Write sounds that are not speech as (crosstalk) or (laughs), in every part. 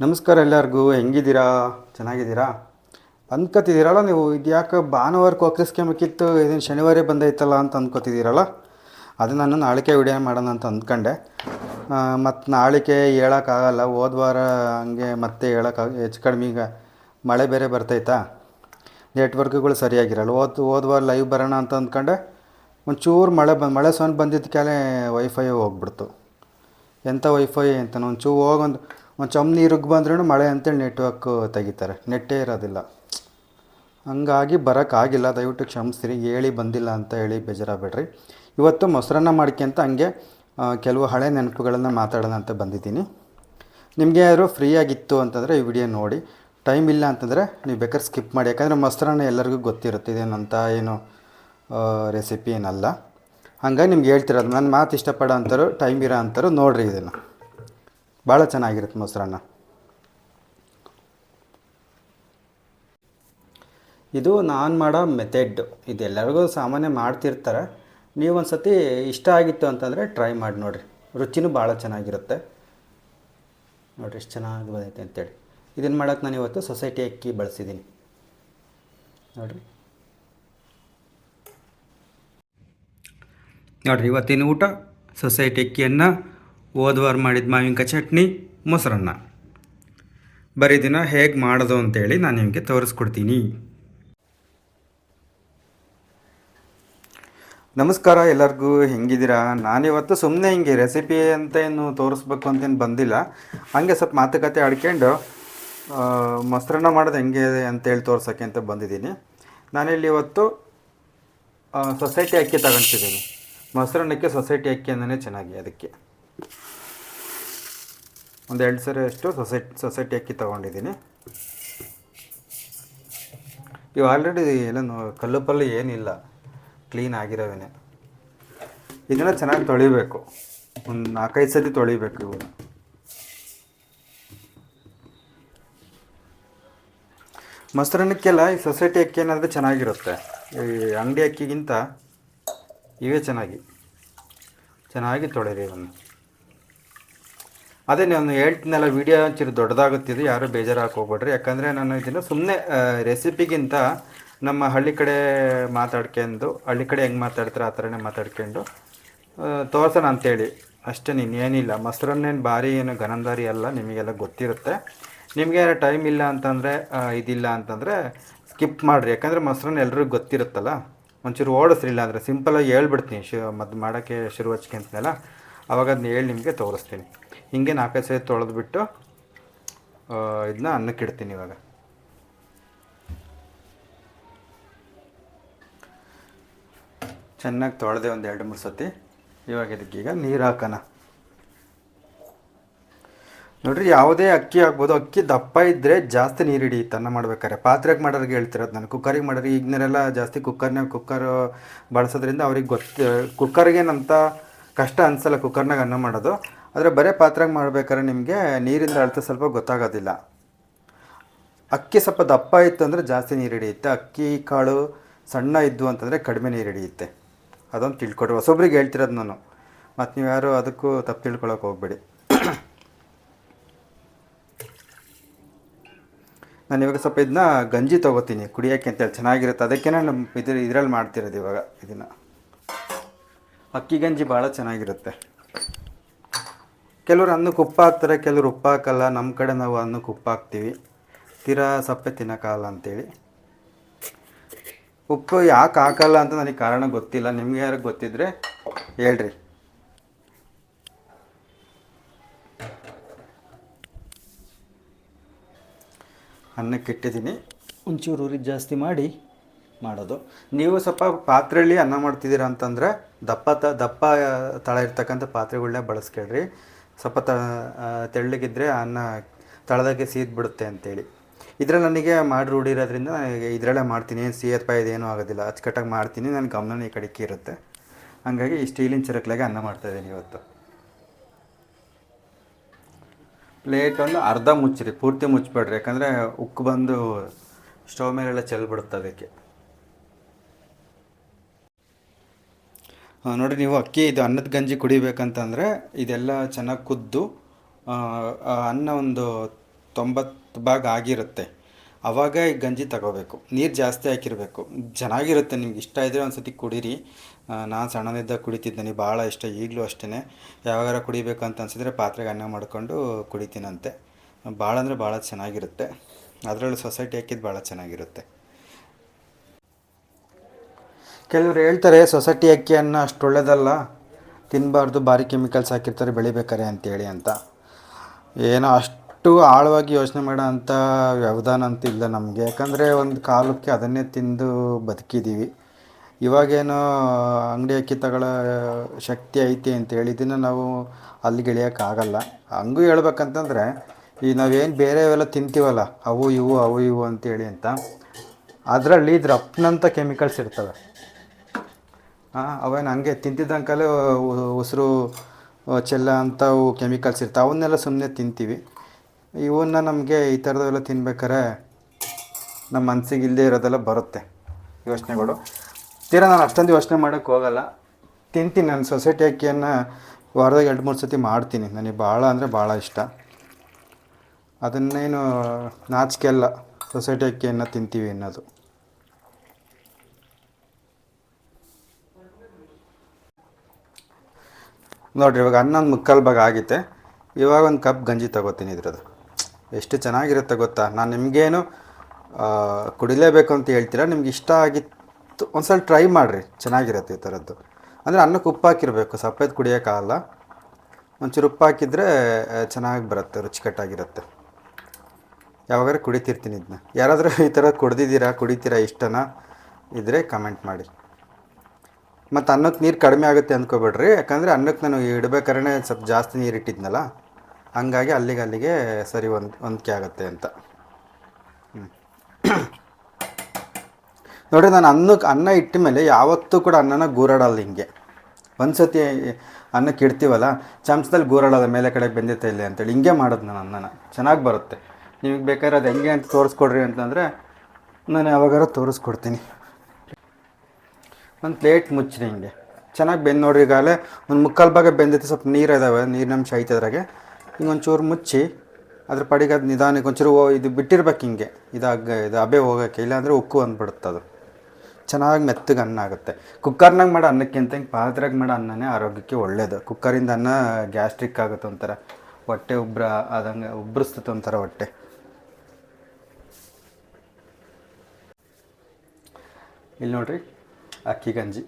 ನಮಸ್ಕಾರ ಎಲ್ಲರಿಗೂ, ಹೆಂಗಿದ್ದೀರಾ? ಚೆನ್ನಾಗಿದ್ದೀರಾ? ಅಂದ್ಕೋತಿದ್ದೀರಲ್ಲ ನೀವು ಇದು ಯಾಕೆ ಭಾನುವಾರಕ್ಕೆ ಒಕ್ಕರಿಸ್ಕೊಂಬೇಕಿತ್ತು ಇದನ್ನು ಶನಿವಾರ ಬಂದೈತಲ್ಲ ಅಂತ ಅಂದ್ಕೋತಿದ್ದೀರಲ್ಲ ಅದು ನಾನು ನಾಳಿಕೆ ವಿಡಿಯೋ ಮಾಡೋಣ ಅಂತ ಅಂದ್ಕೊಂಡೆ. ಮತ್ತು ನಾಳಿಕೆ ಹೇಳೋಕ್ಕಾಗಲ್ಲ, ಹೋದ ವಾರ ಹಂಗೆ ಮತ್ತೆ ಹೇಳೋಕ್ಕಾಗ ಹೆಚ್ಚು ಕಡಿಮೆ ಈಗ ಮಳೆ ಬೇರೆ ಬರ್ತೈತಾ? ನೆಟ್ವರ್ಕ್ಗಳು ಸರಿಯಾಗಿರಲ್ಲ. ಹೋದ ಹೋದ ವಾರ ಲೈವ್ ಬರೋಣ ಅಂತ ಅಂದ್ಕೊಂಡೆ. ಒಂಚೂರು ಮಳೆ ಬಂದು ಮಳೆ ಸೊನ್ ಬಂದಿದ್ದಕ್ಕೆ ವೈಫೈ ಹೋಗ್ಬಿಡ್ತು. ಎಂಥ ವೈಫೈ ಅಂತ, ಒಂಚೂರು ಹೋಗೊಂದು ಒಂದು ಚಮ್ ನೀರಿಗೆ ಬಂದ್ರೂ ಮಳೆ ಅಂತೇಳಿ ನೆಟ್ವರ್ಕ್ ತೆಗಿತಾರೆ. ನೆಟ್ಟೇ ಇರೋದಿಲ್ಲ. ಹಂಗಾಗಿ ಬರೋಕ್ಕಾಗಿಲ್ಲ ದಯವಿಟ್ಟು ಕ್ಷಮಿಸ್ತೀರಿ ಹೇಳಿ ಬಂದಿಲ್ಲ ಅಂತ ಹೇಳಿ ಬೇಜಾರಾಗಬೇಡ್ರಿ. ಇವತ್ತು ಮೊಸರನ್ನ ಮಾಡ್ಕೊಂತ ಹಂಗೆ ಕೆಲವು ಹಳೆ ನೆನಪುಗಳನ್ನು ಮಾತಾಡೋಣ ಅಂತ ಬಂದಿದ್ದೀನಿ. ನಿಮಗೆ ಯಾರು ಫ್ರೀ ಆಗಿತ್ತು ಅಂತಂದರೆ ಈ ವಿಡಿಯೋ ನೋಡಿ. ಟೈಮ್ ಇಲ್ಲ ಅಂತಂದರೆ ನೀವು ಬೇಕಾದ್ರೆ ಸ್ಕಿಪ್ ಮಾಡಿ. ಯಾಕಂದರೆ ಮೊಸರನ್ನ ಎಲ್ಲರಿಗೂ ಗೊತ್ತಿರುತ್ತೆ. ಇದೇನಂತ ಏನು ರೆಸಿಪಿ ಏನಲ್ಲ. ಹಂಗಾಗಿ ನಿಮ್ಗೆ ಹೇಳ್ತಿರೋದು ನನ್ನ ಮಾತು ಇಷ್ಟಪಡೋ ಅಂತಾರು ಟೈಮ್ ಇರೋ ಅಂತಾರು ನೋಡಿರಿ ಇದನ್ನು. ಭಾಳ ಚೆನ್ನಾಗಿರುತ್ತೆ ಮೊಸರನ್ನ. ಇದು ನಾನು ಮಾಡೋ ಮೆಥಡ್ ಇದೆಲ್ಲರಿಗೂ ಸಾಮಾನ್ಯ ಮಾಡ್ತಿರ್ತಾರೆ. ನೀವು ಒಂದು ಸತಿ ಇಷ್ಟ ಆಗಿತ್ತು ಅಂತಂದರೆ ಟ್ರೈ ಮಾಡಿ ನೋಡಿರಿ. ರುಚಿನೂ ಭಾಳ ಚೆನ್ನಾಗಿರುತ್ತೆ. ನೋಡಿರಿ ಎಷ್ಟು ಚೆನ್ನಾಗಿ ಬಂದೈತೆ ಅಂತೇಳಿ. ಇದನ್ನು ಮಾಡೋಕ್ಕೆ ನಾನು ಇವತ್ತು ಸೊಸೈಟಿ ಅಕ್ಕಿ ಬಳಸಿದ್ದೀನಿ ನೋಡಿರಿ. ನೋಡಿರಿ, ಇವತ್ತಿನ ಊಟ ಸೊಸೈಟಿ ಅಕ್ಕಿಯನ್ನು ಹೋದ್ವಾರ ಮಾಡಿದ ಮಾವಿನಕಾಯಿ ಚಟ್ನಿ, ಮೊಸರನ್ನ. ಬರೀ ದಿನ ಹೇಗೆ ಮಾಡೋದು ಅಂತೇಳಿ ನಾನು ನಿಮಗೆ ತೋರಿಸ್ಕೊಡ್ತೀನಿ. ನಮಸ್ಕಾರ ಎಲ್ಲರಿಗೂ, ಹೆಂಗಿದ್ದೀರಾ? ನಾನಿವತ್ತು ಸುಮ್ಮನೆ ಹಿಂಗೆ ರೆಸಿಪಿ ಅಂತ ಏನು ತೋರಿಸ್ಬೇಕು ಅಂತೇನು ಬಂದಿಲ್ಲ. ಹಂಗೆ ಸ್ವಲ್ಪ ಮಾತುಕತೆ ಆಡ್ಕೊಂಡು ಮೊಸರನ್ನ ಮಾಡೋದು ಹೆಂಗೆ ಅಂತೇಳಿ ತೋರ್ಸೋಕ್ಕೆ ಅಂತ ಬಂದಿದ್ದೀನಿ. ನಾನಿಲ್ಲಿ ಇವತ್ತು ಸೊಸೈಟಿ ಅಕ್ಕಿ ತಗೊಂತಿದ್ದೀನಿ ಮೊಸರನ್ನಕ್ಕೆ ಸೊಸೈಟಿ ಅಕ್ಕಿ ಅಂದೇ ಚೆನ್ನಾಗಿ, ಅದಕ್ಕೆ. ಒಂದು ಎರಡು ಸರಿ ಅಷ್ಟು ಸೊಸೈಟಿ ಸೊಸೈಟಿ ಅಕ್ಕಿ ತೊಗೊಂಡಿದ್ದೀನಿ. ಇವು ಆಲ್ರೆಡಿ ಎಲ್ಲ ನೋ- ಕಲ್ಲು ಪಲ್ಲು ಏನಿಲ್ಲ. ಕ್ಲೀನ್ ಆಗಿರೋವೇನೆ. ಇದನ್ನು ಚೆನ್ನಾಗಿ ತೊಳಿಬೇಕು. ಒಂದು ನಾಲ್ಕೈದು ಸತಿ ತೊಳಿಬೇಕು ಇವನ್ನ ಮೊಸರನ್ನಕ್ಕೆಲ್ಲ ಈ ಸೊಸೈಟಿ ಅಕ್ಕಿ ಏನಾದರೂ ಚೆನ್ನಾಗಿರುತ್ತೆ. ಈ ಅಂಗಡಿ ಅಕ್ಕಿಗಿಂತ ಇವೇ ಚೆನ್ನಾಗಿ. ಚೆನ್ನಾಗಿ ತೊಳೆರಿ ಇವನ್ನು ಅದೇ ನಾನು ಹೇಳ್ತೀನಲ್ಲ ವೀಡಿಯೋ ಒಂಚೂರು ದೊಡ್ಡದಾಗುತ್ತಿದೆ, ಯಾರು ಬೇಜಾರಾಗಿ ಹೋಗ್ಬೇಡ್ರಿ. ಯಾಕಂದರೆ ನಾನು ಇದನ್ನು ಸುಮ್ಮನೆ ರೆಸಿಪಿಗಿಂತ ನಮ್ಮ ಹಳ್ಳಿ ಕಡೆ ಮಾತಾಡ್ಕೊಂಡು, ಹಳ್ಳಿ ಕಡೆ ಹೆಂಗೆ ಮಾತಾಡ್ತಾರೆ, ಆ ಥರನೇ ಮಾತಾಡ್ಕೊಂಡು ತೋರ್ಸೋಣ ಅಂತೇಳಿ. ಅಷ್ಟೇ ಏನಿಲ್ಲ ಮೊಸರನ್ನೇನು ಭಾರಿ ಏನು ಗನಂದಾರಿ ಅಲ್ಲ, ನಿಮಗೆಲ್ಲ ಗೊತ್ತಿರುತ್ತೆ. ನಿಮಗೆ ಟೈಮ್ ಇಲ್ಲ ಅಂತಂದರೆ ಇದಿಲ್ಲ ಅಂತಂದರೆ ಸ್ಕಿಪ್ ಮಾಡಿರಿ. ಯಾಕಂದರೆ ಮೊಸರನ್ನ ಎಲ್ರಿಗೂ ಗೊತ್ತಿರುತ್ತಲ್ಲ. ಒಂಚೂರು ಓಡಿಸ್ರಿಲ್ಲ ಅಂದರೆ ಸಿಂಪಲಾಗಿ ಹೇಳ್ಬಿಡ್ತೀನಿ. ಶು ಮದ್ದು ಮಾಡೋಕ್ಕೆ ಶುರು ಹಚ್ಕೊಂತನಲ್ಲ ಅವಾಗ ಅದನ್ನ ಹೇಳಿ ನಿಮಗೆ ತೋರಿಸ್ತೀನಿ. ಹಿಂಗೆ ನಾಲ್ಕೈದು ಸರಿ ತೊಳೆದ್ಬಿಟ್ಟು ಇದನ್ನ ಅನ್ನಕ್ಕೆ ಇಡ್ತೀನಿ ಇವಾಗ. ಚೆನ್ನಾಗಿ ತೊಳೆದೆ ಒಂದು ಎರಡು ಮೂರು ಸತಿ. ಇವಾಗ ಇದಕ್ಕೀಗ ನೀರು ಹಾಕೋಣ. ನೋಡ್ರಿ, ಯಾವುದೇ ಅಕ್ಕಿ ಆಗ್ಬೋದು, ಅಕ್ಕಿ ದಪ್ಪ ಇದ್ದರೆ ಜಾಸ್ತಿ ನೀರು ಹಿಡಿಯುತ್ತೆ, ಅನ್ನ ಮಾಡ್ಬೇಕಾದ್ರೆ. ಪಾತ್ರೆಗೆ ಮಾಡೋರಿಗೆ ಹೇಳ್ತಿರೋದು ನಾನು. ಕುಕ್ಕರಿಗೆ ಮಾಡೋರಿಗೆ ಈಗಿನರೆಲ್ಲ ಜಾಸ್ತಿ ಕುಕ್ಕರ್ನಾಗ ಕುಕ್ಕರ್ ಬಳಸೋದ್ರಿಂದ ಅವ್ರಿಗೆ ಗೊತ್ತು, ಕುಕ್ಕರ್ಗೇನಂತ ಕಷ್ಟ ಅನಿಸಲ್ಲ, ಕುಕ್ಕರ್ನಾಗ ಅನ್ನ ಮಾಡೋದು. ಆದರೆ ಬರೀ ಪಾತ್ರೆಗೆ ಮಾಡ್ಬೇಕಾದ್ರೆ ನಿಮಗೆ ನೀರಿಂದ ಅಳತೆ ಸ್ವಲ್ಪ ಗೊತ್ತಾಗೋದಿಲ್ಲ. ಅಕ್ಕಿ ಸ್ವಲ್ಪ ದಪ್ಪ ಇತ್ತು ಅಂದರೆ ಜಾಸ್ತಿ ನೀರು ಹಿಡಿಯುತ್ತೆ. ಅಕ್ಕಿ ಕಾಳು ಸಣ್ಣ ಇದ್ದು ಅಂತಂದರೆ ಕಡಿಮೆ ನೀರು ಹಿಡಿಯುತ್ತೆ. ಅದೊಂದು ತಿಳ್ಕೊಡ್ರಿ. ಹೊಸೊಬ್ರಿಗೆ ಹೇಳ್ತಿರೋದು ನಾನು. ಮತ್ತು ನೀವು ಯಾರು ಅದಕ್ಕೂ ತಪ್ಪು ತಿಳ್ಕೊಳಕ್ಕೆ ಹೋಗ್ಬೇಡಿ. ನಾನು ಇವಾಗ ಸ್ವಲ್ಪ ಇದನ್ನ ಗಂಜಿ ತೊಗೋತೀನಿ. ಕುಡಿಯೋಕ್ಕೆ ಅಂತೇಳಿ ಚೆನ್ನಾಗಿರುತ್ತೆ. ಅದಕ್ಕೆ ನಾನು ಇದ್ರ ಇದರಲ್ಲಿ ಮಾಡ್ತಿರೋದು ಇವಾಗ. ಇದನ್ನು. ಅಕ್ಕಿ ಗಂಜಿ ಭಾಳ ಚೆನ್ನಾಗಿರುತ್ತೆ. ಕೆಲವರು ಅನ್ನಕ್ಕೆ ಉಪ್ಪು ಹಾಕ್ತಾರೆ ಕೆಲವರು ಉಪ್ಪು ಹಾಕಲ್ಲ ನಮ್ಮ ಕಡೆ ನಾವು ಅನ್ನಕ್ಕೆ ಉಪ್ಪು ಹಾಕ್ತೀವಿ ತೀರಾ ಸಪ್ಪೆ ತಿನ್ನೋಕ್ಕಾಗಲ್ಲ ಅಂತೇಳಿ. ಉಪ್ಪು ಯಾಕೆ ಹಾಕಲ್ಲ ಅಂತ ನನಗೆ ಕಾರಣ ಗೊತ್ತಿಲ್ಲ. ನಿಮ್ಗೆ ಯಾರಿಗೆ ಗೊತ್ತಿದ್ರೆ ಹೇಳ್ರಿ. ಅನ್ನಕ್ಕೆ ಇಟ್ಟಿದ್ದೀನಿ. ಒಂಚೂರು ಉರಿ ಜಾಸ್ತಿ ಮಾಡಿ ಮಾಡೋದು. ನೀವು ಸ್ವಲ್ಪ ಪಾತ್ರೆಯಲ್ಲಿ ಅನ್ನ ಮಾಡ್ತಿದ್ದೀರಾ ಅಂತಂದರೆ ದಪ್ಪ ತ ದಪ್ಪ ತಳ ಇರ್ತಕ್ಕಂಥ ಪಾತ್ರೆಗಳನ್ನೇ ಬಳಸ್ಕೊಳ್ರಿ. ಸ್ವಲ್ಪ ತ ತೆಳ್ಳಗಿದ್ದರೆ ಅನ್ನ ತಳದಾಗೆ ಸೀದ್ಬಿಡುತ್ತೆ ಅಂತೇಳಿ. ಇದರಲ್ಲಿ ನನಗೆ ಮಾಡಿ ರೂಢಿರೋದ್ರಿಂದ ನನಗೆ ಇದರಲ್ಲೇ ಮಾಡ್ತೀನಿ, ಏನು ಸೀಯತ್ ಅಥವಾ ಏನೂ ಆಗೋದಿಲ್ಲ. ಅಚ್ಚುಕಟ್ಟಾಗಿ ಮಾಡ್ತೀನಿ, ನನ್ನ ಗಮನ ಈ ಕಡೆಗೆ ಇರುತ್ತೆ ಹಾಗಾಗಿ ಈ ಸ್ಟೀಲಿನ ಚಿರಕ್ಲಾಗೆ ಅನ್ನ ಮಾಡ್ತಾಯಿದ್ದೀನಿ ಇವತ್ತು. ಪ್ಲೇಟ್ ಒಂದು ಅರ್ಧ ಮುಚ್ಚಿರಿ, ಪೂರ್ತಿ ಮುಚ್ಚಬೇಡ್ರಿ ಯಾಕಂದರೆ ಉಕ್ಕು ಬಂದು ಸ್ಟವ್ ಮೇಲೆಲ್ಲ ಚೆಲ್ಬಿಡುತ್ತೆ ಅದಕ್ಕೆ. ಆ, ನೋಡಿರಿ ನೀವು ಅಕ್ಕಿ ಇದು ಅನ್ನದ ಗಂಜಿ ಕುಡಿಬೇಕಂತಂದರೆ ಇದೆಲ್ಲ ಚೆನ್ನಾಗಿ ಕುದ್ದು ಅನ್ನ ಒಂದು ತೊಂಬತ್ತು ಭಾಗ ಆಗಿರುತ್ತೆ. ಆವಾಗ ಈ ಗಂಜಿ ತಗೋಬೇಕು. ನೀರು ಜಾಸ್ತಿ ಹಾಕಿರಬೇಕು. ಚೆನ್ನಾಗಿರುತ್ತೆ ನಿಮ್ಗೆ ಇಷ್ಟ ಇದ್ದರೆ ಒಂದು ಸತಿ ಕುಡೀರಿ ನಾನು ಸಣ್ಣನಿದ್ದಾಗ ಕುಡಿತಿದ್ದೀನಿ ಭಾಳ ಇಷ್ಟ ಈಗಲೂ ಅಷ್ಟೇ ಯಾವಾಗಾರ ಕುಡಿಬೇಕು ಅಂತ ಅನ್ಸಿದ್ರೆ ಪಾತ್ರೆಗೆ ಅನ್ನ ಮಾಡಿಕೊಂಡು ಕುಡಿತೀನಂತೆ. ಭಾಳ ಅಂದರೆ ಭಾಳ ಚೆನ್ನಾಗಿರುತ್ತೆ. ಅದರಲ್ಲೂ ಸೊಸೈಟಿ ಹಾಕಿದ್ದು ಭಾಳ ಚೆನ್ನಾಗಿರುತ್ತೆ. ಕೆಲವರು ಹೇಳ್ತಾರೆ, ಸೊಸೈಟಿ ಅಕ್ಕಿಯನ್ನು ಅಷ್ಟು ಒಳ್ಳೆಯದಲ್ಲ ತಿನ್ನಬಾರ್ದು ಭಾರಿ ಕೆಮಿಕಲ್ಸ್ ಹಾಕಿರ್ತಾರೆ, ಬೆಳಿಬೇಕಾರೆ ಅಂತೇಳಿ ಅಂತ. ಏನೋ ಅಷ್ಟು ಆಳವಾಗಿ ಯೋಚನೆ ಮಾಡೋ ಅಂಥ ವ್ಯವಧಾನ ಅಂತ ಇಲ್ಲ ನಮಗೆ. ಯಾಕಂದರೆ ಒಂದು ಕಾಲಕ್ಕೆ ಅದನ್ನೇ ತಿಂದು ಬದುಕಿದ್ದೀವಿ ಇವಾಗೇನೋ ಅಂಗಡಿ ಅಕ್ಕಿ ತಗೊಳ್ಳೋ ಶಕ್ತಿ ಐತಿ ಅಂತೇಳಿ ಇದನ್ನು ನಾವು ಅಲ್ಲಿಗೆ ಇಳಿಯೋಕ್ಕಾಗಲ್ಲ ಹಂಗೂ ಹೇಳ್ಬೇಕಂತಂದರೆ, ಈ ನಾವೇನು ಬೇರೆವೆಲ್ಲ ತಿಂತೀವಲ್ಲ, ಅವು ಇವು ಅವು ಇವು ಅಂತೇಳಿ ಅಂತ, ಅದರಲ್ಲಿ ಇದ್ರ ಅಪ್ನಂಥ ಕೆಮಿಕಲ್ಸ್ ಇರ್ತವೆ. ಅವೇನು ಹಂಗೆ ತಿಂತಿದ್ದಂಕಲೇ ಉಸಿರು ಚೆಲ್ಲ ಅಂಥವು ಕೆಮಿಕಲ್ಸ್ ಇರ್ತವೆ ಅವನ್ನೆಲ್ಲ ಸುಮ್ಮನೆ ತಿಂತೀವಿ. ಇವನ್ನ ನಮಗೆ ಈ ಥರದವೆಲ್ಲ ತಿನ್ಬೇಕಾರೆ ನಮ್ಮ ಮನಸ್ಸಿಗೆ ಇಲ್ಲದೆ ಇರೋದೆಲ್ಲ ಬರುತ್ತೆ ಯೋಚನೆಗಳು. ತೀರಾ ನಾನು ಅಷ್ಟೊಂದು ಯೋಚನೆ ಮಾಡೋಕ್ಕೆ ಹೋಗಲ್ಲ. ತಿಂತೀನಿ ನಾನು ಸೊಸೈಟಿ ಅಕ್ಕಿಯನ್ನು ವಾರದಾಗ ಎರಡು, ಮೂರು ಸತಿ ಮಾಡ್ತೀನಿ. ನನಗೆ ಭಾಳ ಅಂದರೆ ಭಾಳ ಇಷ್ಟ. ಅದನ್ನೇನು ನಾಚಿಕೆ ಅಲ್ಲ ಸೊಸೈಟಿ ಅಕ್ಕಿಯನ್ನು ತಿಂತೀವಿ ಅನ್ನೋದು. ನೋಡಿರಿ, ಇವಾಗ ಹನ್ನೊಂದು ಮುಕ್ಕಾಲು ಭಾಗ ಆಗಿತ್ತೆ. ಇವಾಗ ಒಂದು ಕಪ್ ಗಂಜಿ ತಗೋತೀನಿ ಇದ್ರದ್ದು. ಎಷ್ಟು ಚೆನ್ನಾಗಿರುತ್ತೆ ಗೊತ್ತಾ? ನಾನು ನಿಮಗೇನು ಕುಡಿಲೇಬೇಕು ಅಂತ ಹೇಳ್ತೀರಾ? ನಿಮ್ಗೆ ಇಷ್ಟ ಆಗಿತ್ತು, ಒಂದ್ಸಲ ಟ್ರೈ ಮಾಡಿರಿ. ಚೆನ್ನಾಗಿರುತ್ತೆ ಈ ಥರದ್ದು ಅಂದರೆ ಅನ್ನಕ್ಕೆ ಉಪ್ಪು ಹಾಕಿರಬೇಕು, ಸಪ್ಪೆದು ಕುಡಿಯೋಕ್ಕಾಗಲ್ಲ ಒಂಚೂರು ಉಪ್ಪು ಹಾಕಿದರೆ ಚೆನ್ನಾಗಿ ಬರುತ್ತೆ, ರುಚಿಕಟ್ಟಾಗಿರುತ್ತೆ. ಯಾವಾಗಾರು ಕುಡಿತಿರ್ತೀನಿ ಇದನ್ನ ಯಾರಾದರೂ ಈ ಥರ ಕುಡ್ದಿದ್ದೀರಾ, ಕುಡಿತೀರಾ ಇಷ್ಟನ ಇದ್ದರೆ ಕಮೆಂಟ್ ಮಾಡಿ. ಮತ್ತು ಅನ್ನಕ್ಕೆ ನೀರು ಕಡಿಮೆ ಆಗುತ್ತೆ ಅಂದ್ಕೊಬೇಡ್ರಿ ಯಾಕಂದರೆ ಅನ್ನಕ್ಕೆ ನಾನು ಇಡ್ಬೇಕಾದ್ರೆ ಸ್ವಲ್ಪ ಜಾಸ್ತಿ ನೀರು ಇಟ್ಟಿದ್ನಲ್ಲ, ಹಂಗಾಗಿ ಅಲ್ಲಿಗೆ ಅಲ್ಲಿಗೆ ಸರಿ ಒಂದು ಹೊಂದಿಕೆ ಆಗುತ್ತೆ ಅಂತ. (clears throat) ನೋಡಿ ನಾನು ಅನ್ನಕ್ಕೆ, ಅನ್ನ ಇಟ್ಟ ಮೇಲೆ ಯಾವತ್ತೂ ಕೂಡ ಅನ್ನನ ಗೂರಾಡಲ್ಲ ಹಿಂಗೆ. ಒಂದು ಸತಿ ಅನ್ನಕ್ಕೆ ಇಡ್ತೀವಲ್ಲ, ಚಮಚದಲ್ಲಿ ಗೂರಾಡೋದ ಮೇಲೆ ಕಡೆ ಬೆಂದಿತ್ತೆ ಇಲ್ಲೇ ಅಂತೇಳಿ ಹಿಂಗೆ ಮಾಡೋದು ನಾನು ಅನ್ನನ. ಚೆನ್ನಾಗಿ ಬರುತ್ತೆ. ನಿಮಗೆ ಬೇಕಾದ್ರೆ ಅದು ಹೆಂಗೆ ಅಂತ ತೋರಿಸ್ಕೊಡ್ರಿ ಅಂತಂದರೆ ನಾನು ಯಾವಾಗಾರ ತೋರಿಸ್ಕೊಡ್ತೀನಿ. ಒಂದು ಪ್ಲೇಟ್ ಮುಚ್ಚಿರಿ ಹಿಂಗೆ. ಚೆನ್ನಾಗಿ ಬೆಂದು ನೋಡ್ರಿ ಈಗಾಗಲೇ. ಒಂದು ಮುಕ್ಕಾಲು ಭಾಗ ಬೆಂದೈತೆ ಸ್ವಲ್ಪ ನೀರು ಇದಾವೆ ನೀರಿನಂಶ ಐತೆ ಅದ್ರಾಗೆ. ಹಿಂಗೆ ಒಂಚೂರು ಮುಚ್ಚಿ, ಅದ್ರ ಪಡಿಗೆ ಅದು ನಿಧಾನಕ್ಕೆ ಒಂಚೂರು ಇದು ಬಿಟ್ಟಿರ್ಬೇಕು ಹಿಂಗೆ. ಇದಾಗ ಇದು ಅಬೆ ಹೋಗೋಕ್ಕೆ, ಇಲ್ಲಾಂದರೆ ಉಕ್ಕು ಅಂದ್ಬಿಡುತ್ತೆ ಅದು. ಚೆನ್ನಾಗಿ ಮೆತ್ತಗೆ ಅನ್ನ ಆಗುತ್ತೆ. ಕುಕ್ಕರ್ನಾಗ ಮಾಡೋ ಅನ್ನಕ್ಕಿಂತ ಹಿಂಗೆ ಪಾತ್ರೆಗೆ ಮಾಡೋ ಅನ್ನನೇ ಆರೋಗ್ಯಕ್ಕೆ ಒಳ್ಳೆಯದು ಕುಕ್ಕರಿಂದ ಅನ್ನ ಗ್ಯಾಸ್ಟ್ರಿಕ್ ಆಗುತ್ತೆ ಒಂಥರ. ಹೊಟ್ಟೆ ಉಬ್ರ ಆದಂಗೆ ಉಬ್ರಿಸ್ತದೆ ಒಂಥರ ಹೊಟ್ಟೆ. ಇಲ್ಲಿ ನೋಡ್ರಿ. ಅಕ್ಕಿ, ಗಂಜಿ.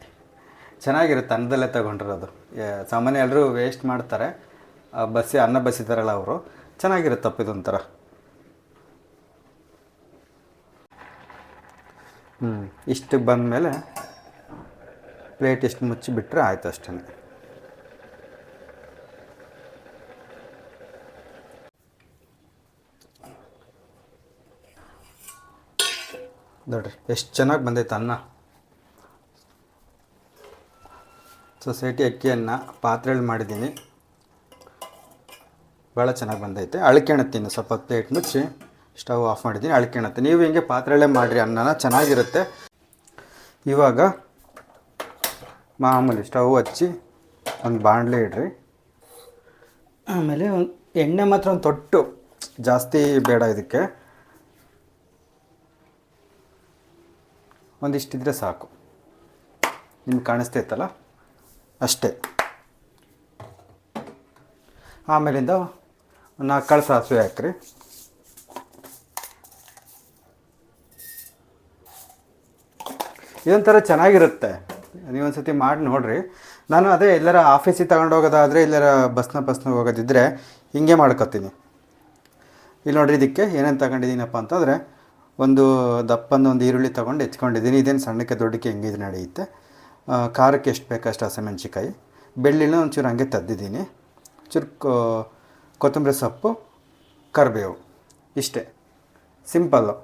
ಚೆನ್ನಾಗಿರುತ್ತೆ ಅನ್ನದಲ್ಲೇ ತಗೊಂಡಿರೋದು ಸಾಮಾನ್ಯ ಎಲ್ಲರೂ ವೇಸ್ಟ್ ಮಾಡ್ತಾರೆ. ಬಸಿ ಅನ್ನ ಬಸಿತಾರಲ್ಲ ಅವರು. ಚೆನ್ನಾಗಿರುತ್ತೆ ಇದೊಂಥರ. ಹ್ಞೂ ಇಷ್ಟು ಬಂದಮೇಲೆ ಪ್ಲೇಟ್ ಇಷ್ಟು ಮುಚ್ಚಿಬಿಟ್ರೆ ಆಯ್ತು ಅಷ್ಟೇ ನೋಡ್ರಿ, ಎಷ್ಟು ಚೆನ್ನಾಗಿ ಬಂದೈತೆ ಅನ್ನ. ಸೊಸೈಟಿ ಅಕ್ಕಿಯನ್ನು ಪಾತ್ರೆಯಲ್ಲಿ ಮಾಡಿದ್ದೀನಿ. ಭಾಳ ಚೆನ್ನಾಗಿ ಬಂದೈತೆ. ಅಳ್ಕೆಣತ್ತೀನಿ ಸ್ವಲ್ಪ ಪ್ಲೇಟ್ ಮುಚ್ಚಿ ಸ್ಟವ್ ಆಫ್ ಮಾಡಿದ್ದೀನಿ. ಅಳ್ಕೆಣತ್ತೆ ನೀವು ಹಿಂಗೆ ಪಾತ್ರೆಯಲ್ಲೇ ಮಾಡಿರಿ ಅನ್ನನ ಚೆನ್ನಾಗಿರುತ್ತೆ. ಇವಾಗ ಮಾಮೂಲಿ ಸ್ಟವ್ ಹಚ್ಚಿ ಒಂದು ಬಾಣಲೆ ಇಡ್ರಿ. ಆಮೇಲೆ ಒಂದು ಎಣ್ಣೆ ಮಾತ್ರ ಒಂದು ತೊಟ್ಟು. ಜಾಸ್ತಿ ಬೇಡ ಇದಕ್ಕೆ. ಒಂದಿಷ್ಟಿದ್ರೆ ಸಾಕು. ನಿಮ್ಗೆ ಕಾಣಿಸ್ತೈತಲ್ಲ? ಅಷ್ಟೇ. ಆಮೇಲಿಂದ ನಾಲ್ಕು ಕಾಳು ಸಾಸಿವೆ ಹಾಕ್ರಿ. ಇದೊಂಥರ ಚೆನ್ನಾಗಿರುತ್ತೆ. ನೀವೊಂದು ಸತಿ ಮಾಡಿ ನೋಡಿರಿ. ನಾನು ಅದೇ ಎಲ್ಲರ ಆಫೀಸಿಗೆ ತಗೊಂಡು ಹೋಗೋದಾದರೆ ಎಲ್ಲರ ಬಸ್ನ ಬಸ್ನ ಹೋಗೋದಿದ್ದರೆ ಹಿಂಗೆ ಮಾಡ್ಕೊತೀನಿ. ಇಲ್ಲಿ ನೋಡ್ರಿ ಇದಕ್ಕೆ ಏನೇನು ತಗೊಂಡಿದ್ದೀನಪ್ಪ ಅಂತಂದರೆ, ಒಂದು ದಪ್ಪನ ಒಂದು ಈರುಳ್ಳಿ ತೊಗೊಂಡು ಹೆಚ್ಕೊಂಡಿದ್ದೀನಿ. ಇದೇನು ಸಣ್ಣಕ್ಕೆ ದೊಡ್ಡಕ್ಕೆ ಹೆಂಗಿದು ನಡೆಯುತ್ತೆ? ಖಾರಕ್ಕೆ ಎಷ್ಟು ಬೇಕಷ್ಟು ಹಸಿಮೆಣ್ಸಿಕಾಯಿ ಬೆಳ್ಳುಳ್ಳಿನ ಒಂಚೂರು ಹಂಗೆ ತದ್ದಿದ್ದೀನಿ ಚೂರು ಕೊತ್ತಂಬರಿ ಸೊಪ್ಪು, ಕರಿಬೇವು. ಇಷ್ಟೇ. ಸಿಂಪಲ್ಲು.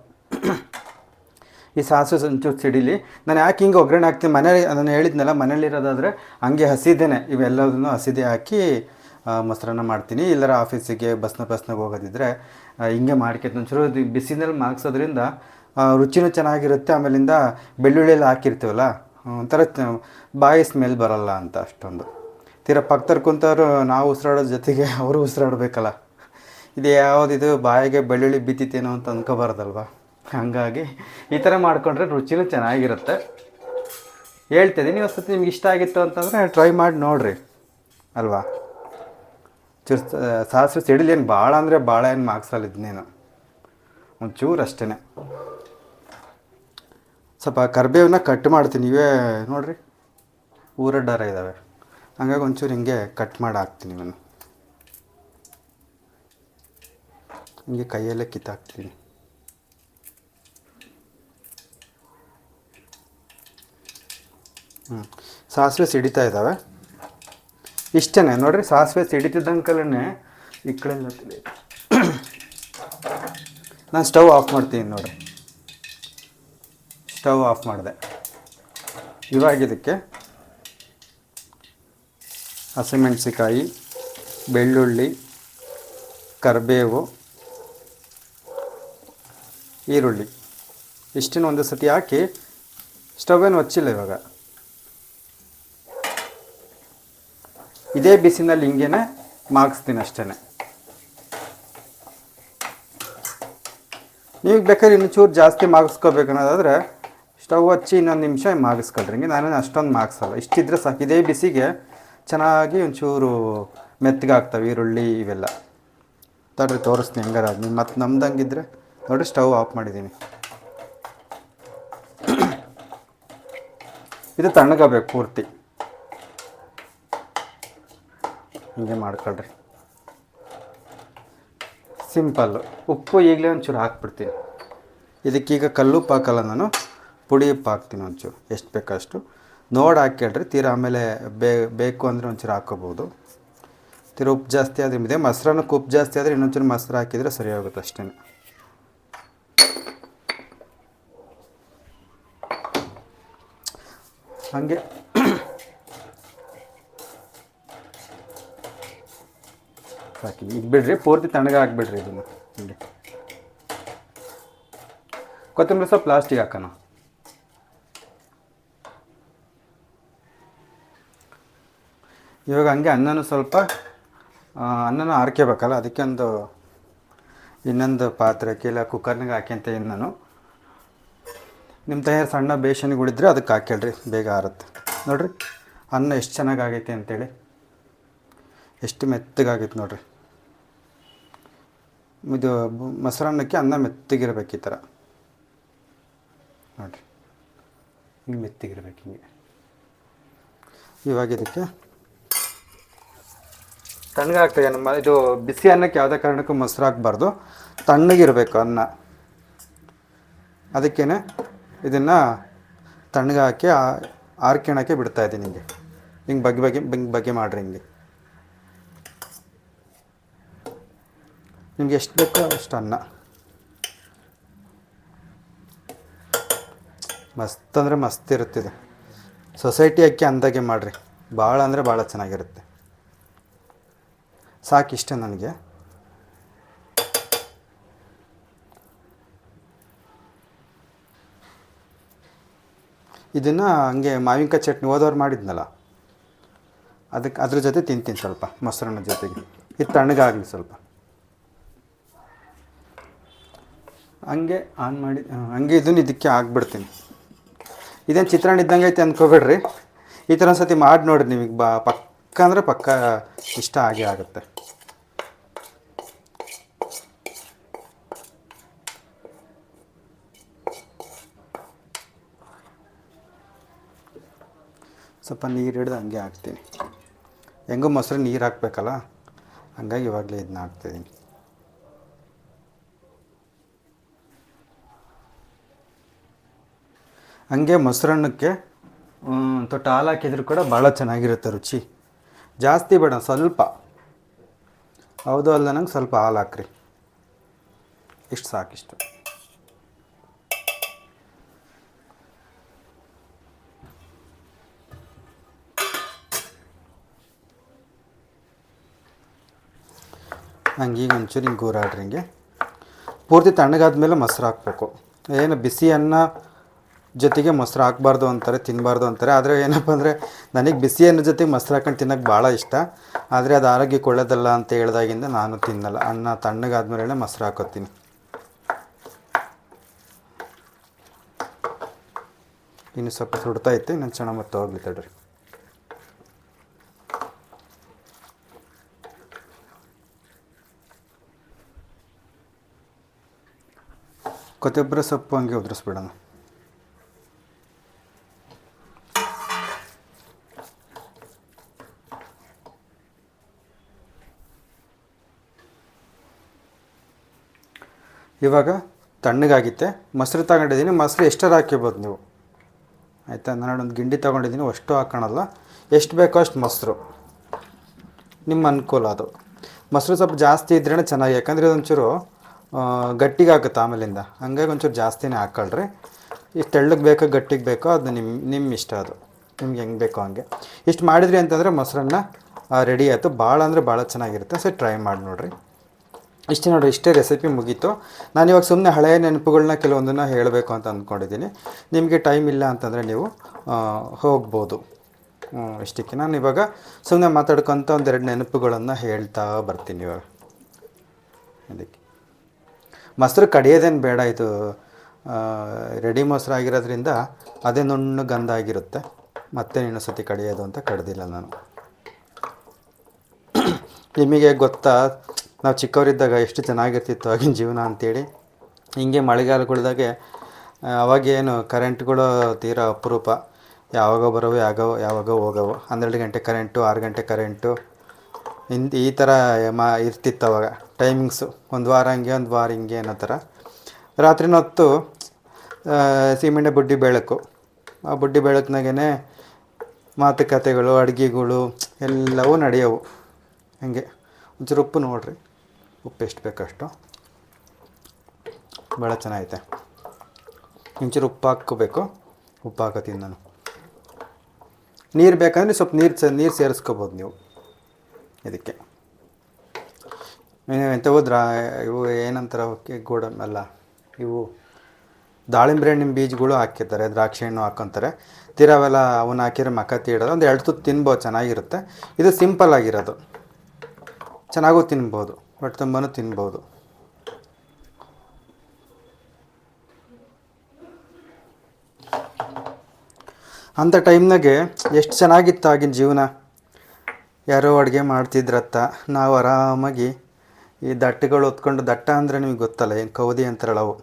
ಈ ಸಾಸಿವೆ ಒಂಚೂರು ಸಿಡಿಲಿ. ನಾನು ಯಾಕೆ ಹಿಂಗೆ ಒಗ್ಗರಣೆ ಹಾಕ್ತೀನಿ? ಮನೇಲಿ ನಾನು ಹೇಳಿದ್ನಲ್ಲ, ಮನೇಲಿರೋದಾದರೆ ಹಂಗೆ ಹಸಿದೇನೆ. ಇವೆಲ್ಲದನ್ನು ಹಸಿದೆ ಹಾಕಿ ಮೊಸರನ್ನ ಮಾಡ್ತೀನಿ. ಇಲ್ಲರ ಆಫೀಸಿಗೆ ಬಸ್ನ ಬಸ್ನಾಗ ಹೋಗೋದಿದ್ರೆ ಹಿಂಗೆ ಮಾಡ್ಕೊತೀನಿ. ಒಂಚೂರು ಬಿಸಿನಲ್ಲಿ ಮಾರ್ಕ್ಸೋದ್ರಿಂದ ರುಚಿನೂ ಚೆನ್ನಾಗಿರುತ್ತೆ. ಆಮೇಲಿಂದ ಬೆಳ್ಳುಳ್ಳಿಯಲ್ಲಿ ಹಾಕಿರ್ತೀವಲ್ಲ ಒಂಥರ ಬಾಯಿ ಸ್ಮೆಲ್ ಬರಲ್ಲ ಅಂತ ಅಷ್ಟೊಂದು. ತೀರ ಪಕ್ಕದಲ್ಲಿ ಕುಂತವ್ರು ನಾವು ಉಸಿರಾಡೋ ಜೊತೆಗೆ (laughs) ಅವರು ಉಸಿರಾಡಬೇಕಲ್ಲ. ಇದು ಯಾವುದಿದು ಬಾಯಿಗೆ ಬೆಳ್ಳುಳ್ಳಿ ಬಿತ್ತಿತ್ತೇನೋ ಅಂತ ಅಂದ್ಕೋಬಾರ್ದಲ್ವ ಹಾಗಾಗಿ ಈ ಥರ ಮಾಡಿಕೊಂಡ್ರೆ ರುಚಿನೂ ಚೆನ್ನಾಗಿರುತ್ತೆ. ಹೇಳ್ತಿದ್ದೀನಿ, ನೀವು ಸತಿ ನಿಮ್ಗೆ ಇಷ್ಟ ಆಗಿತ್ತು ಅಂತಂದರೆ ಟ್ರೈ ಮಾಡಿ ನೋಡಿರಿ, ಅಲ್ವಾ? ಚೂರು ಸಾಸಿವೆ ಸಿಡಿಲಿ ಏನು ಭಾಳ ಅಂದರೆ ಭಾಳ ಏನು ಮಾರ್ಕ್ಸಲ್ಲಿ ಇದ್ನೇನು ಒಂಚೂರು ಅಷ್ಟೇ ಸ್ವಲ್ಪ ಕರ್ಬೇವನ್ನ ಕಟ್ ಮಾಡ್ತೀನಿ. ಇವೇ ನೋಡಿರಿ, ಊರಡ್ಡಾರ ಇದ್ದಾವೆ ಹಂಗಾಗಿ ಒಂಚೂರು ಹಿಂಗೆ ಕಟ್ ಮಾಡಿ ಹಾಕ್ತೀನಿ ಇವನು ಹಿಂಗೆ ಕೈಯಲ್ಲೇ ಕಿತ್ತಾಕ್ತೀನಿ ಹ್ಞೂ ಸಾಸಿವೆ ಸಿಡಿತಾ ಇದ್ದಾವೆ ಇಷ್ಟೇ ನೋಡ್ರಿ, ಸಾಸಿವೆ ಸಿಡಿತಿದ್ದಂಕಲೇ ಈ ಕಡೆ (coughs) ನಾನು ಸ್ಟವ್ ಆಫ್ ಮಾಡ್ತೀನಿ ನೋಡ್ರಿ. ಸ್ಟವ್ ಆಫ್ ಮಾಡಿದೆ. ಇವಾಗ ಇದಕ್ಕೆ ಹಸಿಮೆಣಸಿಕಾಯಿ, ಬೆಳ್ಳುಳ್ಳಿ, ಕರಿಬೇವು, ಈರುಳ್ಳಿ. ಇಷ್ಟನ್ನು ಒಂದು ಸತಿ ಹಾಕಿ ಸ್ಟವ್ ಏನು ಹಚ್ಚಿಲ್ಲ ಇವಾಗ. ಇದೇ ಬಿಸಿನಲ್ಲಿ ಹಿಂಗೇನೆ ಮಾಗಿಸ್ತೀನಿ ಅಷ್ಟೇ ನೀವು ಬೇಕಾದ್ರೆ ಇನ್ನೂ ಚೂರು ಜಾಸ್ತಿ ಮಾಗಿಸ್ಕೋಬೇಕು ಅನ್ನೋದಾದ್ರೆ ಸ್ಟವ್ ಹಚ್ಚಿ ಇನ್ನೊಂದು ನಿಮಿಷ ಮಾಗಿಸ್ಕೊಳ್ರಿ. ಹಿಂಗೆ ನಾನು ಅಷ್ಟೊಂದು ಮಾಗಿಸಲ್ಲ. ಇಷ್ಟಿದ್ರೆ ಸಾಕು. ಇದೇ ಬಿಸಿಗೆ ಚೆನ್ನಾಗಿ ಒಂಚೂರು ಮೆತ್ತಗಾಗ್ತವೆ ಈರುಳ್ಳಿ ಇವೆಲ್ಲ. ತಡ್ರಿ, ತೋರಿಸ್ತೀನಿ ಹೆಂಗಾರ ನೀವು ಮತ್ತು ನಮ್ದಂಗಿದ್ರೆ ನೋಡಿರಿ, ಸ್ಟವ್ ಆಫ್ ಮಾಡಿದ್ದೀನಿ ಇದು ತಣ್ಣಗಬೇಕು ಪೂರ್ತಿ. ಹಿಂಗೆ ಮಾಡ್ಕೊಳ್ರಿ. ಸಿಂಪಲ್ಲು. ಉಪ್ಪು ಈಗಲೇ ಒಂಚೂರು ಹಾಕ್ಬಿಡ್ತೀನಿ. ಇದಕ್ಕೀಗ ಕಲ್ಲುಪ್ಪು ಹಾಕಲ್ಲ ನಾನು. ಪುಡಿ ಉಪ್ಪು ಹಾಕ್ತೀನಿ ಒಂಚೂರು. ಎಷ್ಟು ಬೇಕಷ್ಟು ನೋಡಿ ಹಾಕ್ಯಾಳ್ರಿ, ತೀರ ಆಮೇಲೆ ಬೇ, ಬೇಕು ಅಂದರೆ ಒಂಚೂರು ಹಾಕೋಬೋದು. ತೀರ ಉಪ್ಪು ಜಾಸ್ತಿ ಆದರೆ ಇದೆ ಮೊಸರನ್ನಕ್ಕೆ ಉಪ್ಪು ಜಾಸ್ತಿ ಆದರೆ ಇನ್ನೊಂಚೂರು ಮೊಸರು ಹಾಕಿದರೆ ಸರಿ ಹೋಗುತ್ತೆ ಅಷ್ಟೇ ಹಾಗೆ. ಸಾಕಿ ಈಗ ಬಿಡ್ರಿ, ಪೂರ್ತಿ ತಣ್ಣಗೆ ಹಾಕ್ಬಿಡ್ರಿ ಇದನ್ನು. ಹಿಂಗೆ. ಕೊತ್ತಂಬರಿ ಸೊಪ್ಪು ಪ್ಲಾಸ್ಟಿಕ್ ಹಾಕೋಣ. ಇವಾಗ ಹಂಗೆ ಅನ್ನನೂ ಸ್ವಲ್ಪ ಅನ್ನನೂ ಹಾರ್ಕೋಬೇಕಲ್ಲ ಅದಕ್ಕೆ ಒಂದು ಇನ್ನೊಂದು ಪಾತ್ರೆಗೆ ಇಲ್ಲ ಕುಕ್ಕರ್ನಾಗ ಹಾಕ್ಯಂತ ನಾನು ನಿಮ್ಮ ತಯಾರು ಸಣ್ಣ ಬೇಷನಿಗೆ ಉಳಿದ್ರೆ ಅದಕ್ಕೆ ಹಾಕ್ಯಲ್ರಿ ಬೇಗ ಆರುತ್ತೆ. ನೋಡಿರಿ, ಅನ್ನ ಎಷ್ಟು ಚೆನ್ನಾಗಿ ಆಗೈತೆ ಅಂತೇಳಿ. ಎಷ್ಟು ಮೆತ್ತಗಾಗೈತೆ ನೋಡಿರಿ. ಇದು ಮೊಸರನ್ನಕ್ಕೆ ಅನ್ನ ಮೆತ್ತಗಿರ್ಬೇಕು ಈ ಥರ. ನೋಡಿರಿ, ಹಿಂಗೆ ಮೆತ್ತಗಿರ್ಬೇಕು ಹಿಂಗೆ. ಇವಾಗ ಇದಕ್ಕೆ ತಣ್ಣಗಾಗ್ತದೆ ನಮ್ಮ ಇದು ಬಿಸಿ ಅನ್ನಕ್ಕೆ ಯಾವುದೇ ಕಾರಣಕ್ಕೂ ಮೊಸರು ಹಾಕ್ಬಾರ್ದು. ತಣ್ಣಗಿರಬೇಕು ಅನ್ನ. ಅದಕ್ಕೇ ಇದನ್ನು ತಣ್ಣಗೆ ಹಾಕಿ ಬಿಡ್ತಾ ಇದ್ದೀನಿ ಹಿಂಗೆ. ಹಿಂಗೆ ಬಗೆ ಬಗೆ, ಹಿಂಗೆ ಬಗ್ಗೆ ಮಾಡಿರಿ ಹಿಂಗೆ. ನಿಮ್ಗೆ ಎಷ್ಟು ಬೇಕೋ ಅಷ್ಟು ಅನ್ನ. ಮಸ್ತ್ ಅಂದರೆ ಮಸ್ತ್ ಇರುತ್ತಿದೆ. ಸೊಸೈಟಿ ಅಕ್ಕಿ ಅಂದಾಗೆ ಮಾಡಿರಿ. ಭಾಳ ಅಂದರೆ ಭಾಳ ಚೆನ್ನಾಗಿರುತ್ತೆ. ಸಾಕಿಷ್ಟ ನನಗೆ. ಇದನ್ನು ಹಂಗೆ ಮಾವಿನಕಾಯಿ ಚಟ್ನಿ ಹೋದವ್ರು ಮಾಡಿದ್ನಲ್ಲ. ಅದಕ್ಕೆ ಅದ್ರ ಜೊತೆ ತಿಂತೀನಿ ಸ್ವಲ್ಪ, ಮೊಸರನ್ನ ಜೊತೆಗೆ. ಇದು ತಣ್ಣಗಾಗಲಿ ಸ್ವಲ್ಪ. ಹಂಗೆ ಆನ್ ಮಾಡಿ ಹಂಗೆ ಇದನ್ನು ಇದಕ್ಕೆ ಹಾಕ್ಬಿಡ್ತೀನಿ. ಇದೇನು ಚಿತ್ರಾನ್ನ ಇದ್ದಂಗೆ ಐತೆ ಅಂದ್ಕೋಬೇಡ್ರಿ ಈ ಥರ ಒಂದು ಸತಿ ಮಾಡಿ ನೋಡಿರಿ ನಿಮಗೆ ಬಾ ಪಕ್ಕ ಅಂದರೆ ಪಕ್ಕ ಇಷ್ಟ ಆಗೇ ಆಗುತ್ತೆ. ಸ್ವಲ್ಪ ನೀರು ಹಿಡಿದು ಹಂಗೆ ಹಾಕ್ತೀನಿ. ಹೆಂಗೂ ಮೊಸರು ನೀರು ಹಾಕ್ಬೇಕಲ್ಲ, ಹಂಗಾಗಿ ಇವಾಗಲೇ ಇದನ್ನ ಹಾಕ್ತಿದ್ದೀನಿ ಹಂಗೆ ಮೊಸರನ್ನಕ್ಕೆ ತೊಟ್ಟು ಹಾಲು ಹಾಕಿದ್ರು ಕೂಡ ಭಾಳ ಚೆನ್ನಾಗಿರುತ್ತೆ ರುಚಿ. ಜಾಸ್ತಿ ಬೇಡ, ಸ್ವಲ್ಪ. ಹೌದು ಅಲ್ಲ, ನಂಗೆ ಸ್ವಲ್ಪ ಹಾಲು ಹಾಕ್ರಿ. ಇಷ್ಟು ಸಾಕಿಷ್ಟು. ಹಂಗೆ ಈಗ ಒಂಚೂರು ಹಿಂಗೆ ಗೂರಾಡ್ರಿ ಹಿಂಗೆ. ಪೂರ್ತಿ ತಣ್ಣಗಾದ ಮೇಲೆ ಮೊಸರು ಹಾಕಬೇಕು. ಏನು ಬಿಸಿ ಅನ್ನ ಜೊತೆಗೆ ಮೊಸರು ಹಾಕ್ಬಾರ್ದು ಅಂತಾರೆ ತಿನ್ನಬಾರ್ದು ಅಂತಾರೆ. ಆದರೆ ಏನಪ್ಪ ಅಂದರೆ ನನಗೆ ಬಿಸಿ ಅನ್ನ ಜೊತೆಗೆ ಮೊಸರು ಹಾಕೊಂಡು ತಿನ್ನೋಕ್ಕೆ ಭಾಳ ಇಷ್ಟ. ಆದರೆ ಅದು ಆರೋಗ್ಯಕ್ಕೆ ಕೊಳ್ಳೋದಲ್ಲ ಅಂತ ಹೇಳ್ದಾಗಿಂದ ನಾನು ತಿನ್ನಲ್ಲ. ಅನ್ನ ತಣ್ಣಗಾದ್ಮೇಲೆ ಮೊಸರು ಹಾಕೋತೀನಿ. ಇನ್ನು ಸ್ವಲ್ಪ ಸುಡ್ತಾ ಇತ್ತು, ಇನ್ನೊಂದು ಚೆನ್ನಾಗಿ ಮತ್ತೆ ಹೋಗ್ಲಿ ತಡ್ರಿ. ಕೊತ್ತಂಬರಿ ಸೊಪ್ಪು ಹಂಗೆ ಉದುರಿಸ್ಬಿಡೋಣ. ಇವಾಗ ತಣ್ಣಗಾಗಿತ್ತೆ. ಮೊಸರು ತಗೊಂಡಿದ್ದೀನಿ. ಮೊಸರು ಎಷ್ಟರ ಹಾಕಿರ್ಬೋದು ನೀವು? ಆಯಿತಾ? ನಾನೊಂದು ಗಿಂಡಿ ತೊಗೊಂಡಿದ್ದೀನಿ. ಅಷ್ಟು ಹಾಕೋಣಲ್ಲ. ಎಷ್ಟು ಬೇಕೋ ಅಷ್ಟು ಮೊಸರು. ನಿಮ್ಮ ಅನುಕೂಲ ಅದು. ಮೊಸರು ಸ್ವಲ್ಪ ಜಾಸ್ತಿ ಇದ್ರೇ ಚೆನ್ನಾಗಿ. ಯಾಕಂದರೆ ಇದೊಂಚೂರು ಗಟ್ಟಿಗೆ ಆಗುತ್ತೆ ಆಮೇಲಿಂದ. ಹಂಗಾಗಿ ಒಂಚೂರು ಜಾಸ್ತಿನೇ ಹಾಕೊಳ್ರಿ ಇಷ್ಟು ತೆಳ್ಳಗೆ ಬೇಕೋ ಗಟ್ಟಿಗೆ ಬೇಕೋ ಅದು ನಿಮ್ಮ ನಿಮ್ಮ ಇಷ್ಟ ಅದು. ನಿಮ್ಗೆ ಹೆಂಗೆ ಬೇಕೋ ಹಂಗೆ. ಇಷ್ಟು ಮಾಡಿದ್ರಿ ಅಂತಂದರೆ ಮೊಸರನ್ನ ರೆಡಿ ಆಯಿತು. ಭಾಳ ಅಂದರೆ ಭಾಳ ಚೆನ್ನಾಗಿರುತ್ತೆ. ಸೊ ಟ್ರೈ ಮಾಡಿ ನೋಡಿರಿ. ಇಷ್ಟೇ ನೋಡಿ ಇಷ್ಟೇ ರೆಸಿಪಿ ಮುಗೀತು. ನಾನು ಇವಾಗ ಸುಮ್ಮನೆ ಹಳೆಯ ನೆನಪುಗಳನ್ನ ಕೆಲವೊಂದನ್ನು ಹೇಳಬೇಕು ಅಂತ ಅಂದ್ಕೊಂಡಿದ್ದೀನಿ ನಿಮಗೆ ಟೈಮ್ ಇಲ್ಲ ಅಂತಂದರೆ ನೀವು ಹೋಗ್ಬೋದು. ಇಷ್ಟಕ್ಕೆ. ನಾನು ಇವಾಗ ಸುಮ್ಮನೆ ಮಾತಾಡ್ಕೊತ ಒಂದೆರಡು ನೆನಪುಗಳನ್ನು ಹೇಳ್ತಾ ಬರ್ತೀನಿ ಇವಾಗ. ಅದಕ್ಕೆ. ಮೊಸರು ಕಡಿಯೋದೇನು ಬೇಡ ಇದು ರೆಡಿ ಮೊಸರು ಆಗಿರೋದ್ರಿಂದ ಅದೇ ನುಣ್ಣು ಗಂಧ ಆಗಿರುತ್ತೆ. ಮತ್ತೆ ಇನ್ನೊಂದು ಸತಿ ಕಡಿಯೋದು ಅಂತ ಕಡ್ದಿಲ್ಲ ನಾನು. ನಿಮಗೆ ಗೊತ್ತಾ ನಾವು ಚಿಕ್ಕವರಿದ್ದಾಗ ಎಷ್ಟು ಚೆನ್ನಾಗಿರ್ತಿತ್ತು ಆಗಿನ ಜೀವನ ಅಂತೇಳಿ. ಹಿಂಗೆ ಮಳೆಗಾಲಗಳ್ದಾಗೆ ಅವಾಗೇನು ಕರೆಂಟ್ಗಳು ತೀರಾ ಅಪರೂಪ. ಯಾವಾಗ ಬರೋವು ಯಾವಾಗ ಯಾವಾಗ ಹೋಗೋವು. ಹನ್ನೆರಡು ಗಂಟೆ ಕರೆಂಟು ಆರು ಗಂಟೆ ಕರೆಂಟು ಇನ್, ಈ ಥರ ಮಾ, ಇರ್ತಿತ್ತು ಅವಾಗ. ಟೈಮಿಂಗ್ಸು ಒಂದು ವಾರ ಹಂಗೆ, ಒಂದು ವಾರ ಹಿಂಗೆ ಅನ್ನೋ ಥರ ರಾತ್ರಿನ ಹೊತ್ತು ಸೀಮೆಣ್ಣೆ ಬುಡ್ಡಿ ಬೆಳಕು. ಆ ಬುಡ್ಡಿ ಬೆಳಕಿನಾಗೇ ಮಾತುಕತೆಗಳು, ಅಡುಗೆಗಳು, ಎಲ್ಲವೂ ನಡೆಯವು. ಹಂಗೆ. ಒಂಚೂರು ಉಪ್ಪು ನೋಡಿರಿ. ಉಪ್ಪು ಎಷ್ಟು ಬೇಕಷ್ಟು? ಭಾಳ ಚೆನ್ನಾಗೈತೆ. ಒಂಚೂರು ಉಪ್ಪು ಹಾಕ್ಕೋಬೇಕು ಉಪ್ಪು ಹಾಕೋತೀನಿ ನಾನು. ನೀರು ಬೇಕಂದ್ರೆ ಸ್ವಲ್ಪ ನೀರು ನೀರು ಸೇರಿಸ್ಕೋಬೋದು ನೀವು. ಇದಕ್ಕೆ. ನೀವು ಎಂಥವು ದ್ರಾ ಇವು ಏನಂತಾರ ಅವಕ್ಕೆ ಗೋಡಂಬಿ ಅಲ್ಲ, ಇವು ದಾಳಿಂಬೆ ಹಣ್ಣಿನ ಬೀಜಗಳು ಹಾಕಿರ್ತಾರೆ, ದ್ರಾಕ್ಷಿ ಹಣ್ಣು ಹಾಕೊತಾರೆ. ತೀರಾವೆಲ್ಲ ಅವನ್ನ ಹಾಕಿರೋ ಮಕ ತೀಡೋದು. ಒಂದು ಎರಡು ತುತ್ತು ತಿನ್ಬೋದು, ಚೆನ್ನಾಗಿರುತ್ತೆ. ಇದು ಸಿಂಪಲ್ ಆಗಿರೋದು. ಚೆನ್ನಾಗೂ ತಿನ್ಬೋದು. ಹೊಟ್ಟೆ ತುಂಬಾ ತಿನ್ಬೋದು. ಅಂಥ ಟೈಮ್ನಾಗೆ ಎಷ್ಟು ಚೆನ್ನಾಗಿತ್ತು ಆಗಿನ ಜೀವನ? ಯಾರೋ ಅಡುಗೆ ಮಾಡ್ತಿದ್ರತ್ತ, ನಾವು ಆರಾಮಾಗಿ ಈ ದಟ್ಟಗಳು ಹೊತ್ಕೊಂಡು, ದಟ್ಟ ಅಂದರೆ ನಿಮಗೆ ಗೊತ್ತಲ್ಲ, ಏನು ಕೌದಿ ಅಂತಾರಲ್ಲ ಅವು.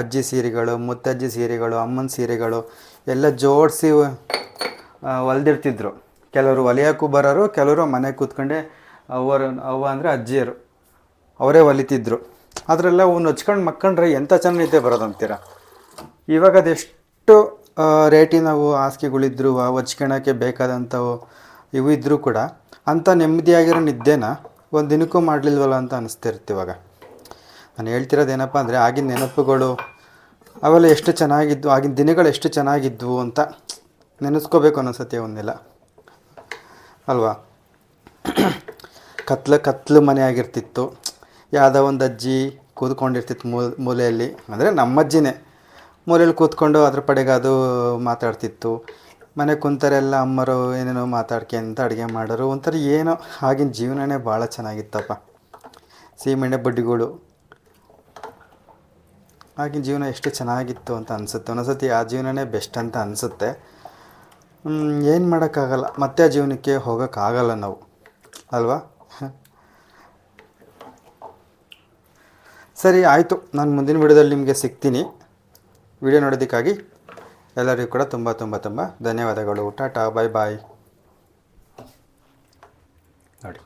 ಅಜ್ಜಿ ಸೀರೆಗಳು, ಮುತ್ತಜ್ಜಿ ಸೀರೆಗಳು, ಅಮ್ಮನ ಸೀರೆಗಳು, ಎಲ್ಲ ಜೋಡಿಸಿ ಹೊಲ್ದಿರ್ತಿದ್ರು ಕೆಲವರು ಹೊಲಿಯೋಕ್ಕೂ ಬರೋರು, ಕೆಲವರು ಮನೆಗೆ ಕೂತ್ಕೊಂಡೆ ಅವ್ವರು, ಅವ್ವ ಅಂದರೆ ಅಜ್ಜಿಯರು. ಅವರೇ ಹೊಲಿತಿದ್ರು ಅದರೆಲ್ಲ ಅವ್ನು ಹಚ್ಕೊಂಡು ಮಕ್ಕಂಡ್ರೆ ಎಂಥ ಚೆನ್ನಾಗಿ ನಿದ್ದೆ ಬರೋದಂತೀರ ಇವಾಗ ಅದೆಷ್ಟು ರೇಟಿನವು ಹಾಸಿಗೆಗಳಿದ್ರು ಹೊಚ್ಕೊಳಕ್ಕೆ ಬೇಕಾದಂಥವು ಇವು ಇದ್ದರೂ ಕೂಡ ಅಂಥ ನೆಮ್ಮದಿಯಾಗಿರೋ ನಿದ್ದೆನ ಒಂದು ದಿನಕ್ಕೂ ಮಾಡಲಿಲ್ವಲ್ಲ ಅಂತ ಅನಿಸ್ತಿರ್ತಿ ಇವಾಗ. ನಾನು ಹೇಳ್ತಿರೋದು ಏನಪ್ಪ ಅಂದರೆ ಆಗಿನ ನೆನಪುಗಳು, ಅವೆಲ್ಲ ಎಷ್ಟು ಚೆನ್ನಾಗಿದ್ವು, ಆಗಿನ ದಿನಗಳು ಎಷ್ಟು ಚೆನ್ನಾಗಿದ್ವು ಅಂತ ನೆನೆಸ್ಕೋಬೇಕು ಅನ್ನೋಸತಿ ಅವನ್ನೆಲ್ಲ ಅಲ್ವಾ? ಕತ್ಲು ಕತ್ಲು ಮನೆ ಆಗಿರ್ತಿತ್ತು. ಯಾವುದೋ ಒಂದು ಅಜ್ಜಿ ಕೂತ್ಕೊಂಡಿರ್ತಿತ್ತು ಮೂಲ ಮೂಲೆಯಲ್ಲಿ. ಅಂದರೆ ನಮ್ಮ ಅಜ್ಜಿನೇ ಮೂಲೆಯಲ್ಲಿ ಕೂತ್ಕೊಂಡು ಅದ್ರ ಪಡೆಗೆ ಅದು ಮಾತಾಡ್ತಿತ್ತು. ಮನೆ ಕುಂತರೆಲ್ಲ ಅಮ್ಮರು ಏನೇನೋ ಮಾತಾಡ್ಕೊಂತ ಅಡುಗೆ ಮಾಡೋರು. ಒಂಥರ ಏನೋ ಆಗಿನ ಜೀವನನೇ ಭಾಳ ಚೆನ್ನಾಗಿತ್ತಪ್ಪ. ಸೀಮೆಣ್ಣೆ ಬಡ್ಡಿಗಳು. ಆಗಿನ ಜೀವನ ಎಷ್ಟು ಚೆನ್ನಾಗಿತ್ತು ಅಂತ ಅನಿಸುತ್ತೆ. ಒಂದೊಂದ್ಸತಿ ಆ ಜೀವನನೇ ಬೆಸ್ಟ್ ಅಂತ ಅನಿಸುತ್ತೆ. ಏನು ಮಾಡೋಕ್ಕಾಗಲ್ಲ. ಮತ್ತೆ ಆ ಜೀವನಕ್ಕೆ ಹೋಗೋಕ್ಕಾಗಲ್ಲ ನಾವು. ಅಲ್ವಾ? ಸರಿ, ಆಯಿತು. ನಾನು ಮುಂದಿನ ವಿಡಿಯೋದಲ್ಲಿ ನಿಮಗೆ ಸಿಗ್ತೀನಿ. ವಿಡಿಯೋ ನೋಡೋದಕ್ಕಾಗಿ ಎಲ್ಲರಿಗೂ ಕೂಡ ತುಂಬ ತುಂಬ ತುಂಬ ಧನ್ಯವಾದಗಳು. ಟಾಟಾ ಬಾಯ್ ಬಾಯ್ ನೋಡಿ.